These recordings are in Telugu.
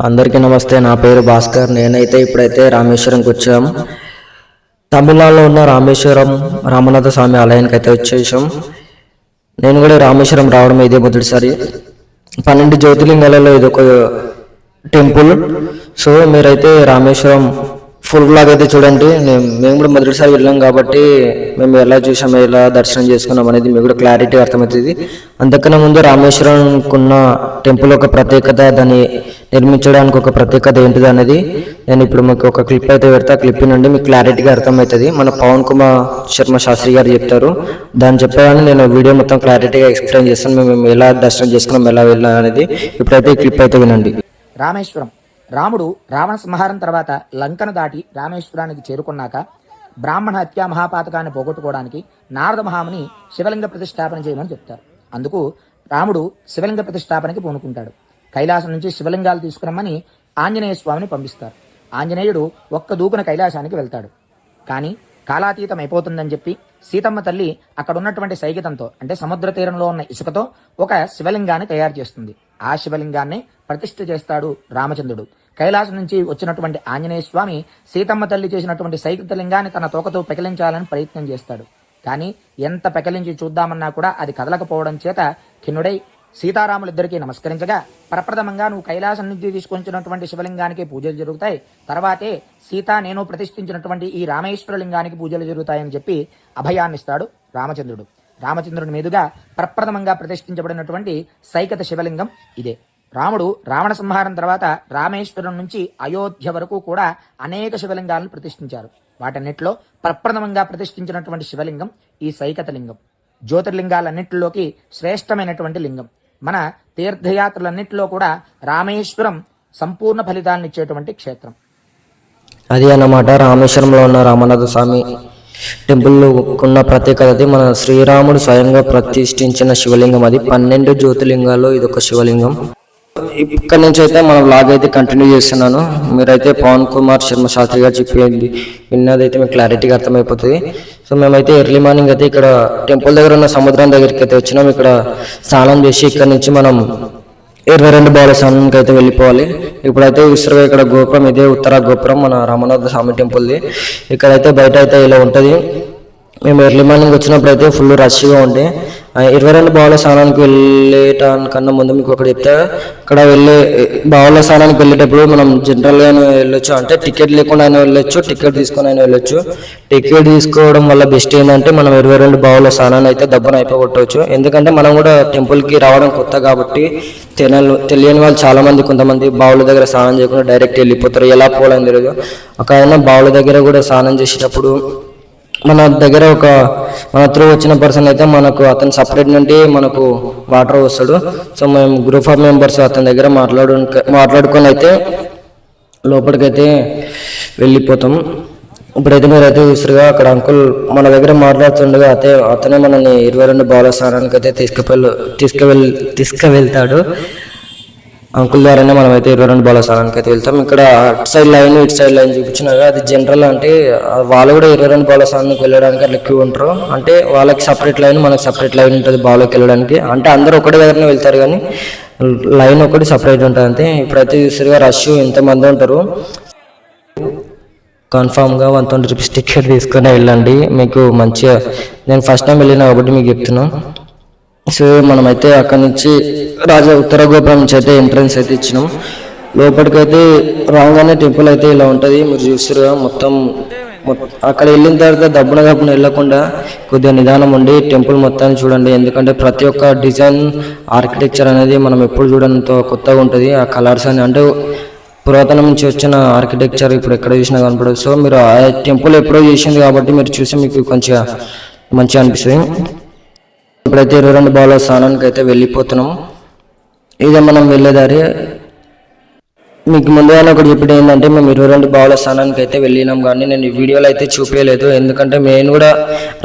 అందరికీ నమస్తే నా పేరు భాస్కర్. నేనైతే ఇప్పుడైతే రామేశ్వరంకి వచ్చాం. తమిళనాడులో ఉన్న రామేశ్వరం రామనాథ స్వామి ఆలయానికి అయితే వచ్చేసాం. నేను కూడా రామేశ్వరం రావడం ఇదే మొదటిసారి. పన్నెండు జ్యోతిర్లింగాలలో ఇది ఒక టెంపుల్. సో మీరైతే రామేశ్వరం ఫుల్ బ్లాగ్ అయితే చూడండి. నేను మేము కూడా మొదటిసారి వెళ్ళాం కాబట్టి మేము ఎలా చూసాము ఎలా దర్శనం చేసుకున్నాం అనేది మీకు కూడా క్లారిటీ అర్థమవుతుంది. అంతకన్నా ముందు రామేశ్వరంకున్న టెంపుల్ ఒక ప్రత్యేకత దాన్ని నిర్మించడానికి ఒక ప్రత్యేకత ఏంటిది అనేది నేను ఇప్పుడు మీకు ఒక క్లిప్ అయితే పెడతా. క్లిప్ నుండి మీకు క్లారిటీగా అర్థమవుతుంది. మన పవన్ కుమార్ శర్మ శాస్త్రి గారు చెప్తారు. దాన్ని చెప్పగానే నేను వీడియో మొత్తం క్లారిటీగా ఎక్స్ప్లెయిన్ చేస్తాను. మేము ఎలా దర్శనం చేసుకున్నాం ఎలా వెళ్ళాం అనేది ఇప్పుడైతే క్లిప్ అయితే వినండి. రామేశ్వరం. రాముడు రావణ సంహారం తర్వాత లంకను దాటి రామేశ్వరానికి చేరుకున్నాక బ్రాహ్మణ హత్యా మహాపాతకాన్ని పోగొట్టుకోవడానికి నారద మహాముని శివలింగ ప్రతిష్టాపన చేయమని చెప్తారు. అందుకు రాముడు శివలింగ ప్రతిష్టాపనకి పూనుకుంటాడు. కైలాసం నుంచి శివలింగాలు తీసుకురమ్మని ఆంజనేయ స్వామిని పంపిస్తారు. ఆంజనేయుడు ఒక్క దూకున కైలాసానికి వెళ్తాడు. కానీ కాలాతీతం అయిపోతుందని చెప్పి సీతమ్మ తల్లి అక్కడ ఉన్నటువంటి సైగితంతో అంటే సముద్ర తీరంలో ఉన్న ఇసుకతో ఒక శివలింగాన్ని తయారు చేస్తుంది. ఆ శివలింగాన్ని ప్రతిష్ఠ చేస్తాడు రామచంద్రుడు. కైలాసం నుంచి వచ్చినటువంటి ఆంజనేయ స్వామి సీతమ్మ తల్లి చేసినటువంటి సైకిత లింగాన్ని తన తోకతో పెకిలించాలని ప్రయత్నం చేస్తాడు. కానీ ఎంత పెకలించి చూద్దామన్నా కూడా అది కదలకపోవడం చేత కిన్నుడై సీతారాములిద్దరికీ నమస్కరించగా ప్రప్రథమంగా నువ్వు కైలాసం నుంచి తీసుకొచ్చినటువంటి శివలింగానికి పూజలు జరుగుతాయి. తర్వాతే సీత నేను ప్రతిష్ఠించినటువంటి ఈ రామేశ్వరలింగానికి పూజలు జరుగుతాయని చెప్పి అభయాన్నిస్తాడు రామచంద్రుడు. రామచంద్రుని మీదుగా ప్రప్రథమంగా ప్రతిష్ఠించబడినటువంటి సైకత శివలింగం ఇదే. రాముడు రావణ సంహారం తర్వాత రామేశ్వరం నుంచి అయోధ్య వరకు కూడా అనేక శివలింగాలను ప్రతిష్ఠించారు. వాటన్నిటిలో ప్రప్రథమంగా ప్రతిష్ఠించినటువంటి శివలింగం ఈ సైకత లింగం. జ్యోతిర్లింగాలన్నిటిలోకి శ్రేష్టమైనటువంటి లింగం. మన తీర్థయాత్రలన్నింటిలో కూడా రామేశ్వరం సంపూర్ణ ఫలితాలను ఇచ్చేటువంటి క్షేత్రం. అది అన్నమాట రామేశ్వరంలో ఉన్న రామనాథ స్వామి టెంపుల్లో ఉన్న ప్రత్యేకత అది మన శ్రీరాముడు స్వయంగా ప్రతిష్ఠించిన శివలింగం అది. పన్నెండు జ్యోతిలింగాల్లో ఇది ఒక శివలింగం. ఇక్కడ నుంచి అయితే మన వ్లాగ్ అయితే కంటిన్యూ చేస్తున్నాను. మీరైతే పవన్ కుమార్ శర్మ శాస్త్రి గారు చెప్పింది విన్నదైతే మీకు క్లారిటీగా అర్థమైపోతుంది. సో మేమైతే ఎర్లీ మార్నింగ్ అయితే ఇక్కడ టెంపుల్ దగ్గర ఉన్న సముద్రం దగ్గరికి అయితే వచ్చినాం. ఇక్కడ స్నానం చేసి ఇక్కడ నుంచి మనం ఇరవై రెండు బాల స్నానానికి అయితే వెళ్ళిపోవాలి. ఇప్పుడైతే విశ్రవ ఇక్కడ గోపురం ఇదే ఉత్తర గోపురం మన రామనాథ స్వామి టెంపుల్ది ఇక్కడైతే బయట అయితే ఇలా ఉంటుంది. మేము ఎర్లీ మార్నింగ్ వచ్చినప్పుడు అయితే ఫుల్ రష్గా ఉండే. ఇరవై రెండు బావుల స్నానానికి వెళ్ళేటానికన్నా ముందు మీకు ఒకటి చెప్తే. ఇక్కడ వెళ్ళే బావుల స్నానానికి వెళ్ళేటప్పుడు మనం జనరల్గా వెళ్ళొచ్చు అంటే టికెట్ లేకుండా అయినా వెళ్ళొచ్చు టికెట్ తీసుకొని అయినా వెళ్ళొచ్చు. టికెట్ తీసుకోవడం వల్ల బెస్ట్ ఏంటంటే మనం ఇరవై రెండు బావుల స్నానాన్ని అయితే దబ్బున అయిపోగొట్టవచ్చు. ఎందుకంటే మనం కూడా టెంపుల్కి రావడం కొత్త కాబట్టి తెలియని తెలియని వాళ్ళు చాలామంది కొంతమంది బావుల దగ్గర స్నానం చేయకుండా డైరెక్ట్ వెళ్ళిపోతారు. ఎలా పోవాలని తెలియదు ఒక బావుల దగ్గర కూడా స్నానం చేసేటప్పుడు మన దగ్గర ఒక మన త్రూ వచ్చిన పర్సన్ అయితే మనకు అతను సపరేట్ నుండి మనకు వాటర్ వస్తాడు. సో మేము గ్రూప్ ఆఫ్ మెంబర్స్ అతని దగ్గర మాట్లాడు మాట్లాడుకొని అయితే లోపలికైతే వెళ్ళిపోతాం. ఇప్పుడైతే మీరైతే చూసారుగా అక్కడ అంకుల్ మన దగ్గర మాట్లాడుతుండగా అయితే అతనే మనల్ని ఇరవై రెండు బాల స్థానానికి అయితే తీసుకువెళ్ళ తీసుకువెళ్ తీసుకువెళ్తాడు. అంకుల్ ద్వారానే మనం అయితే ఇరవై రెండు బాల స్థానానికి అయితే వెళ్తాం. ఇక్కడ అటు సైడ్ లైన్ ఇటు సైడ్ లైన్ చూపించినారు అది జనరల్ అంటే వాళ్ళు కూడా ఇరవై రెండు బాల స్థానానికి వెళ్ళడానికి అట్లా క్యూ ఉంటారు. అంటే వాళ్ళకి సపరేట్ లైన్ మనకి సపరేట్ లైన్ ఉంటుంది బాలోకి వెళ్ళడానికి. అంటే అందరూ ఒకటే దగ్గరనే వెళ్తారు కానీ లైన్ ఒకటి సపరేట్ ఉంటుంది అంతే. ఇప్పుడైతే చూసారుగా రష్ ఎంతమంది ఉంటారు. కన్ఫామ్గా వన్ ట్వంటీ రూపీస్ టికెట్ తీసుకుని వెళ్ళండి. మీకు మంచిగా నేను ఫస్ట్ టైం వెళ్ళిన కాబట్టి మీకు చెప్తున్నాను సో మనమైతే అక్కడ నుంచి రాజా ఉత్తర గోపురం నుంచి అయితే ఎంట్రన్స్ అయితే ఇచ్చినాం. లోపలికైతే రాగానే టెంపుల్ అయితే ఇలా ఉంటుంది. మీరు చూస్తారుగా మొత్తం అక్కడ వెళ్ళిన తర్వాత దబ్బున దబ్బున వెళ్ళకుండా కొద్దిగా నిదానం ఉండి టెంపుల్ మొత్తాన్ని చూడండి. ఎందుకంటే ప్రతి ఒక్క డిజైన్ ఆర్కిటెక్చర్ అనేది మనం ఎప్పుడు చూడనంత కొత్తగా ఉంటుంది. ఆ కలర్స్ అని అంటే పురాతనం నుంచి వచ్చిన ఆర్కిటెక్చర్ ఇప్పుడు ఎక్కడ చూసినా కనపడదు. సో మీరు ఆ టెంపుల్ ఎప్పుడో చేసింది కాబట్టి మీరు చూసి మీకు కొంచెం మంచిగా అనిపిస్తుంది. ఇప్పుడైతే ఇరవై రెండు బాల స్థానానికి అయితే వెళ్ళిపోతున్నాం. ఇదే మనం వెళ్ళేదారి మీకు ముందుగానే ఒకటి చెప్పడం ఏంటంటే మేము ఇరవై రెండు బావుల స్థానానికి అయితే వెళ్ళినాం కానీ నేను ఈ వీడియోలో అయితే చూపించలేదు ఎందుకంటే నేను కూడా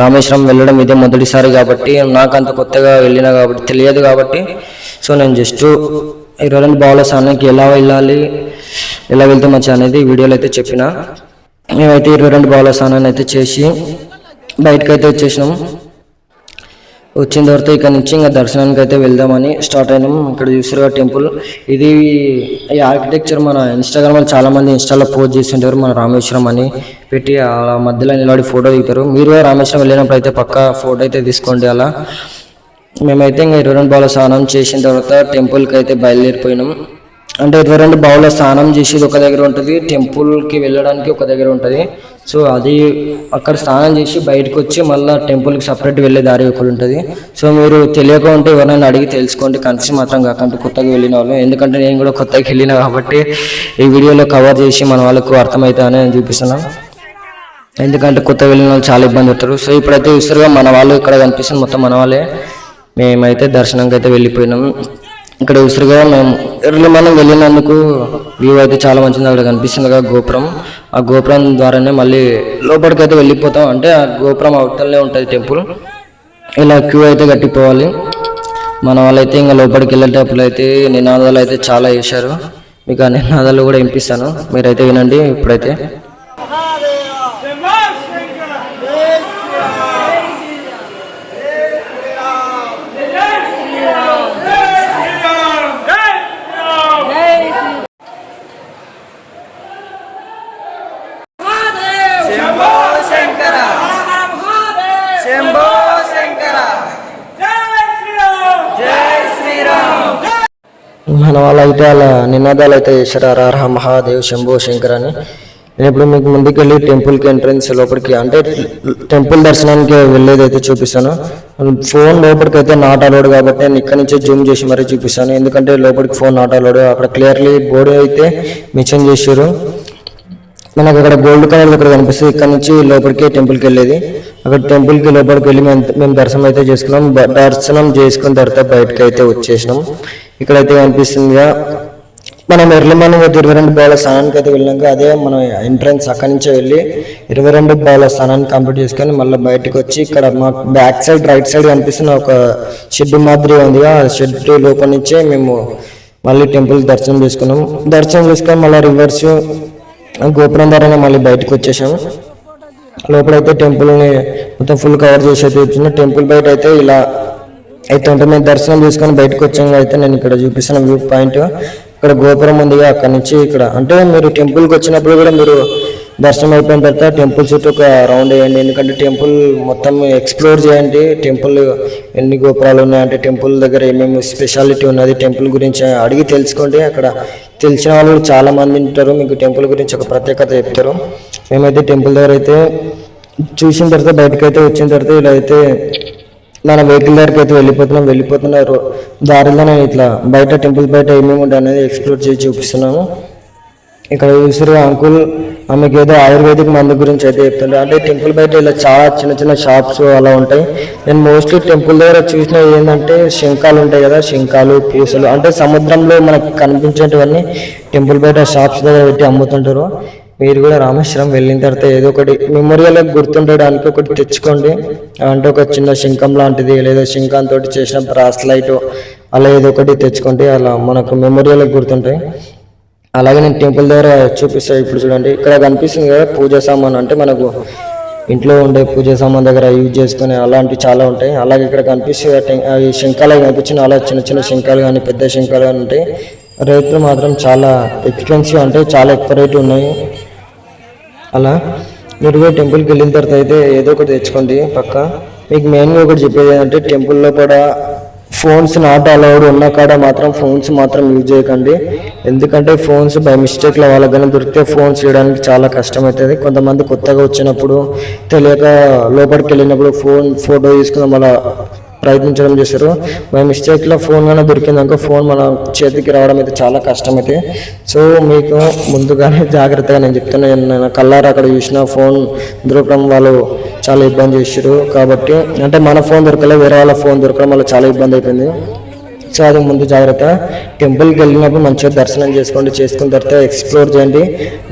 రామేశ్వరం వెళ్ళడం ఇదే మొదటిసారి కాబట్టి నాకు అంత కొత్తగా వెళ్ళినా కాబట్టి తెలియదు కాబట్టి. సో నేను జస్ట్ ఇరవై రెండు బావుల స్థానానికి ఎలా వెళ్ళాలి ఎలా వెళ్తే మంచి అనేది వీడియోలో అయితే చెప్పిన. మేమైతే ఇరవై రెండు బావుల స్థానాన్ని అయితే చేసి బయటకు అయితే వచ్చేసినాం. వచ్చిన తర్వాత ఇక్కడ నుంచి ఇంకా దర్శనానికి అయితే వెళ్దామని స్టార్ట్ అయినాం. ఇక్కడ చూసారుగా టెంపుల్. ఇది ఈ ఆర్కిటెక్చర్ మన ఇన్స్టాగ్రామ్లో చాలా మంది ఇన్స్టాలో పోస్ట్ చేస్తుంటారు మన రామేశ్వరం అని పెట్టి అలా మధ్యలో నిలబడి ఫోటో దిగుతారు. మీరు రామేశ్వరం వెళ్ళినప్పుడు అయితే పక్క ఫోటో అయితే తీసుకోండి అలా. మేమైతే ఇంకా ఇరవై రెండు బాల స్నానం చేసిన తర్వాత టెంపుల్కి అయితే బయలుదేరిపోయినాం. అంటే ఇరవై రెండు బావుల స్నానం చేసేది ఒక దగ్గర ఉంటుంది టెంపుల్కి వెళ్ళడానికి ఒక దగ్గర ఉంటుంది. సో అది అక్కడ స్నానం చేసి బయటకు వచ్చి మళ్ళీ టెంపుల్కి సపరేట్ వెళ్ళే దారి ఒకటి ఉంటుంది. సో మీరు తెలియక ఉంటే ఎవరైనా అడిగి తెలుసుకోండి. కన్ఫ్యూజ్ మాత్రం కాకుండా కొత్తగా వెళ్ళిన వాళ్ళు. ఎందుకంటే నేను కూడా కొత్తగా వెళ్ళిన కాబట్టి ఈ వీడియోలో కవర్ చేసి మన వాళ్ళకు అర్థమవుతుందని నేను చూపిస్తున్నాను ఎందుకంటే కొత్త వెళ్ళిన వాళ్ళు చాలా ఇబ్బంది పడతారు. సో ఇప్పుడైతే చూస్తారుగా మన వాళ్ళు ఇక్కడ కనిపిస్తుంది మొత్తం మన వాళ్ళే. మేమైతే దర్శనంకి అయితే వెళ్ళిపోయినాం. ఇక్కడ ఉసిరిగా మేము ఎర్లీ మనం వెళ్ళినందుకు వ్యూ అయితే చాలా మంచిది అక్కడ కనిపిస్తుంది కదా గోపురం. ఆ గోపురం ద్వారానే మళ్ళీ లోపలికి అయితే వెళ్ళిపోతాం. అంటే ఆ గోపురం అవతలనే ఉంటుంది టెంపుల్. ఇలా క్యూ అయితే కట్టిపోవాలి. మన వాళ్ళైతే ఇంకా లోపలికి వెళ్ళేటప్పుడు అయితే నినాదాలు అయితే చాలా వేశారు మీకు ఆ నినాదాలు కూడా వినిపిస్తాను. మీరైతే వినండి ఇప్పుడైతే శంభో శంకర శంభో శంకర జై శ్రీరామ్ మన అయితే అలా నినాదాలు అయితే చేశారు. అరహ మహాదేవ్ శంభో శంకర్ అని. నేను ఇప్పుడు మీకు ముందుకెళ్ళి టెంపుల్కి ఎంట్రన్స్ లోపలికి అంటే టెంపుల్ దర్శనానికి వెళ్ళేది అయితే చూపిస్తాను. ఫోన్ లోపలికి అయితే నాట్ అలౌడ్ కాబట్టి నేను ఇక్కడ నుంచే జూమ్ చేసి మరీ చూపిస్తాను. ఎందుకంటే లోపలికి ఫోన్ నాట్ అలౌడ్. అక్కడ క్లియర్లీ బోర్డు అయితే మెన్షన్ చేశారు. మనకు అక్కడ గోల్డ్ కలర్ ఇక్కడ కనిపిస్తుంది. ఇక్కడ నుంచి లోపలికి టెంపుల్కి వెళ్ళేది. అక్కడ టెంపుల్కి లోపలికి వెళ్ళి మేము మేము దర్శనం అయితే చేసుకున్నాం. బ- దర్శనం చేసుకున్న తర్వాత బయటకు అయితే వచ్చేసినాం. ఇక్కడైతే కనిపిస్తుందిగా. మనం ఎర్లీ మార్నింగ్ అయితే ఇరవై రెండు బాల స్థానానికి అయితే వెళ్ళాక అదే మనం ఎంట్రన్స్ అక్కడి నుంచే వెళ్ళి ఇరవై రెండు బాల స్నానాన్ని కంప్లీట్ చేసుకొని మళ్ళీ బయటకు వచ్చి ఇక్కడ మాకు బ్యాక్ సైడ్ రైట్ సైడ్ కనిపిస్తున్న ఒక షెడ్ మాదిరి ఉంది ఆ షెడ్ లోపల నుంచే మేము మళ్ళీ టెంపుల్ దర్శనం చేసుకున్నాం. దర్శనం చేసుకొని మళ్ళీ రివర్స్ గోపురం ద్వారానే మళ్ళీ బయటకు వచ్చేసాము లోపలైతే టెంపుల్ని మొత్తం ఫుల్ కవర్ చేసి అయితే టెంపుల్ బయట అయితే ఇలా అయితే ఉంటుంది మేము దర్శనం చేసుకొని బయటకు వచ్చాము అయితే నేను ఇక్కడ చూపిస్తున్న వ్యూ పాయింట్. ఇక్కడ గోపురం ఉంది అక్కడ నుంచి ఇక్కడ. అంటే మీరు టెంపుల్కి వచ్చినప్పుడు కూడా మీరు దర్శనం అయిపోయిన తర్వాత టెంపుల్ చుట్టూ ఒక రౌండ్ వేయండి. ఎందుకంటే టెంపుల్ మొత్తం ఎక్స్ప్లోర్ చేయండి. టెంపుల్ ఎన్ని గోపురాలు ఉన్నాయంటే టెంపుల్ దగ్గర ఏమేమి స్పెషాలిటీ ఉన్నది టెంపుల్ గురించి అడిగి తెలుసుకోండి. అక్కడ తెలిసిన వాళ్ళు చాలా మంది ఉంటారు. మీకు టెంపుల్ గురించి ఒక ప్రత్యేకత చెప్తారు. మేమైతే టెంపుల్ దగ్గర అయితే చూసిన తర్వాత బయటకు అయితే వచ్చిన తర్వాత ఇలా అయితే మన వెహికల్ దగ్గరికి అయితే వెళ్ళిపోతున్నాం వెళ్ళిపోతున్నారు దారిలో ఇట్లా బయట టెంపుల్ బయట ఏమేమి ఉంటాయి అనేది ఎక్స్ప్లోర్ చేసి చూపిస్తున్నాము ఇక్కడ చూసారు అంకుల్ ఆమెకి ఏదో ఆయుర్వేదిక్ మందు గురించి అయితే చెప్తుండే. అంటే టెంపుల్ బయట ఇలా చాలా చిన్న చిన్న షాప్స్ అలా ఉంటాయి. నేను మోస్ట్లీ టెంపుల్ దగ్గర చూసిన ఏంటంటే శంఖాలు ఉంటాయి కదా శంఖాలు పూసలు. అంటే సముద్రంలో మనకు కనిపించేటివన్నీ టెంపుల్ బయట షాప్స్ దగ్గర పెట్టి అమ్ముతుంటారు. మీరు కూడా రామేశ్వరం వెళ్ళిన తర్వాత ఏదో ఒకటి మెమొరియల్ గుర్తుండడానికి ఒకటి తెచ్చుకోండి. అంటే ఒక చిన్న శంఖం లాంటిది లేదా శంఖంతో చేసిన బ్రాస్లైట్ అలా ఏదో ఒకటి తెచ్చుకోండి. అలా మనకు మెమొరియల్ గుర్తుంటాయి. అలాగే నేను టెంపుల్ దగ్గర చూపిస్తాను. ఇప్పుడు చూడండి ఇక్కడ కనిపిస్తుంది కదా పూజ సామాన్. అంటే మనకు ఇంట్లో ఉండే పూజ సామాన్ దగ్గర యూజ్ చేసుకునే అలాంటివి చాలా ఉంటాయి. అలాగే ఇక్కడ కనిపిస్తుంది అవి శంఖాలు కనిపించిన అలా చిన్న చిన్న శంఖాలు కానీ పెద్ద శంఖాలు కానీ ఉంటాయి. రేట్లు మాత్రం చాలా ఎక్స్పెన్సివ్ అంటే చాలా ఎక్కువ రేటు ఉన్నాయి. అలా మీరు కూడా టెంపుల్కి వెళ్ళిన తర్వాత అయితే ఏదో ఒకటి తెచ్చుకోండి పక్క. మీకు మెయిన్గా ఒకటి చెప్పేది ఏంటంటే టెంపుల్లో కూడా ఫోన్స్ నాట్ అలౌడ్ ఉన్న కాడ మాత్రం ఫోన్స్ మాత్రం యూజ్ చేయకండి. ఎందుకంటే ఫోన్స్ బై మిస్టేక్లో వాళ్ళకైనా దొరికితే ఫోన్స్ చేయడానికి చాలా కష్టమవుతుంది కొంతమంది కొత్తగా వచ్చినప్పుడు తెలియక లోపలికి వెళ్ళినప్పుడు ఫోన్ ఫోటో తీసుకుని మళ్ళీ ప్రయత్నించడం చేశారు. బై మిస్టేక్లో ఫోన్ కానీ దొరికిందనుకో ఫోన్ మన చేతికి రావడం అయితే చాలా కష్టం అయితే. సో మీకు ముందుగానే జాగ్రత్తగా నేను చెప్తున్నా నేను కల్లారా అక్కడ చూసిన ఫోన్ దొరకడం వాళ్ళు చాలా ఇబ్బంది చేశారు కాబట్టి అంటే మన ఫోన్ దొరకలే వేరే వాళ్ళ ఫోన్ దొరకడం వల్ల చాలా ఇబ్బంది అయిపోయింది. సో అది ముందు జాగ్రత్త. టెంపుల్కి వెళ్ళినప్పుడు మంచిగా దర్శనం చేసుకోండి చేసుకున్న తర్వాత ఎక్స్ప్లోర్ చేయండి.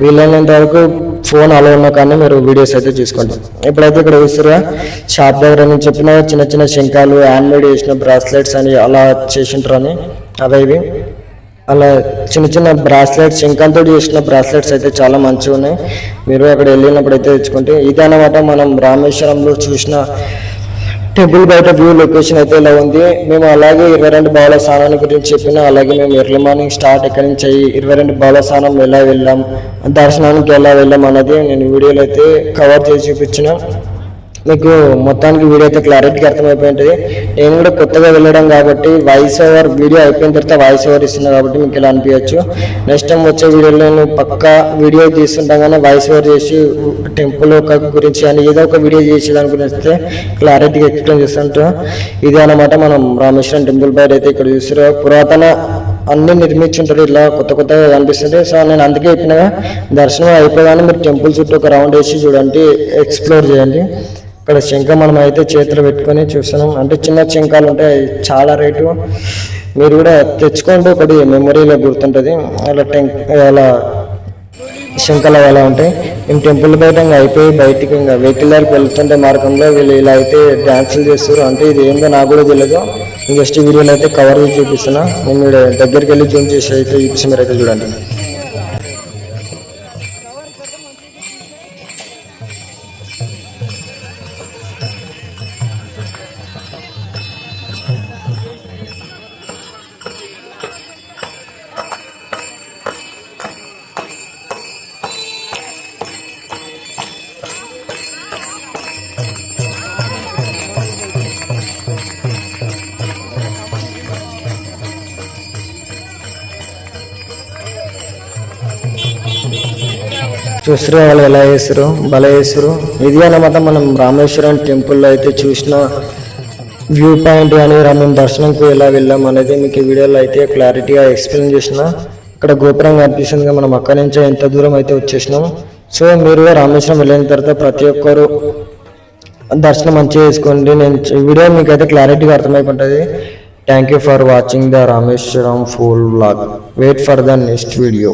వీలైనంత వరకు ఫోన్ అలా ఉన్న కానీ మీరు వీడియోస్ అయితే చూసుకోండి. ఇప్పుడైతే ఇక్కడ చూస్తారా షాప్ దగ్గర నేను చెప్పిన చిన్న చిన్న శంఖాలు హ్యాండ్మేడ్ చేసిన బ్రాస్లెట్స్ అని అలా చేసింటారని అవి ఇవి. అలా చిన్న చిన్న బ్రాస్లెట్స్ శంఖంతో చేసిన బ్రాస్లెట్స్ అయితే చాలా మంచిగా ఉన్నాయి మీరు అక్కడ వెళ్ళినప్పుడు అయితే తెచ్చుకుంటే ఇదన్నమాట మనం రామేశ్వరంలో చూసిన టెంపుల్ బయట వ్యూ లొకేషన్ అయితే ఇలా ఉంది. మేము అలాగే ఇరవై రెండు బాల స్నానాన్ని గురించి చెప్పిన అలాగే మేము ఎర్లీ మార్నింగ్ స్టార్ట్ ఎక్కడి నుంచి అయ్యి ఇరవై రెండు బాల స్నానం ఎలా వెళ్ళాం దర్శనానికి ఎలా వెళ్ళాం అనేది నేను వీడియోలో అయితే కవర్ చేసి చూపించిన. మీకు మొత్తానికి వీడియో అయితే క్లారిటీగా అర్థమైపోయి ఉంటుంది నేను కూడా కొత్తగా వెళ్ళడం కాబట్టి వాయిస్ ఓవర్ వీడియో అయిపోయిన తర్వాత వాయిస్ ఓవర్ ఇస్తున్నా కాబట్టి మీకు ఇలా అనిపించచ్చు. నెక్స్ట్ టైం వచ్చే వీడియోలో నేను పక్కా వీడియో తీస్తుండగానే వాయిస్ ఓవర్ చేసి టెంపుల్ ఒక గురించి అని ఏదో ఒక వీడియో చేసి దాని గురించి అయితే క్లారిటీగా ఎక్స్ప్లెయిన్ చేస్తుంటా. ఇదే అన్నమాట మనం రామేశ్వరం టెంపుల్ బయట అయితే ఇక్కడ చూస్తారు పురాతన అన్ని నిర్మించుంటారు ఇట్లా కొత్త కొత్తగా కనిపిస్తుంది సో నేను అందుకే చెప్పిన దర్శనం అయిపోగానే మీరు టెంపుల్ చుట్టూ ఒక రౌండ్ వేసి చూడండి ఎక్స్ప్లోర్ చేయండి. ఇక్కడ శంఖ మనం అయితే చేతులు పెట్టుకొని చూస్తున్నాం. అంటే చిన్న శంఖాలు ఉంటాయి చాలా రేటు. మీరు కూడా తెచ్చుకోండి. ఒకటి మెమొరీలో గుర్తుంటుంది. అలా టెం అలా శంఖలు అలా ఉంటాయి. మేము టెంపుల్ బయట ఇంకా అయిపోయి బయటికి ఇంకా వెహికల్ దగ్గరికి వెళ్తుంటే మార్గంలో వీళ్ళు ఇలా అయితే డ్యాన్సులు చేస్తారు అంటే ఇది ఏందో నాకు కూడా తెలియదు జస్ట్ వీడియోలో అయితే కవర్ చూపిస్తున్నా. నేను దగ్గరికి వెళ్ళి జూమ్ చేసి అయితే చూపిస్తే మీరు అయితే చూడండి. చూస్తారు వాళ్ళు ఎలా చేస్తారు భలే చేస్తారు ఇది అన్నమాట మనం రామేశ్వరం టెంపుల్లో అయితే చూసిన వ్యూ పాయింట్ కానీ మేము దర్శనంకు ఎలా వెళ్ళాం అనేది మీకు ఈ వీడియోలో అయితే క్లారిటీగా ఎక్స్ప్లెయిన్ చేసిన. ఇక్కడ గోపురం కనిపిస్తుంది. మనం అక్కడి నుంచే ఎంత దూరం అయితే వచ్చేసినాం. సో మీరు రామేశ్వరం వెళ్ళిన తర్వాత ప్రతి ఒక్కరు దర్శనం మంచిగా చేసుకోండి. నేను వీడియో మీకు అయితే క్లారిటీగా అర్థమైపోతుంది. Thank you for watching the Rameswaram full blog wait for the next video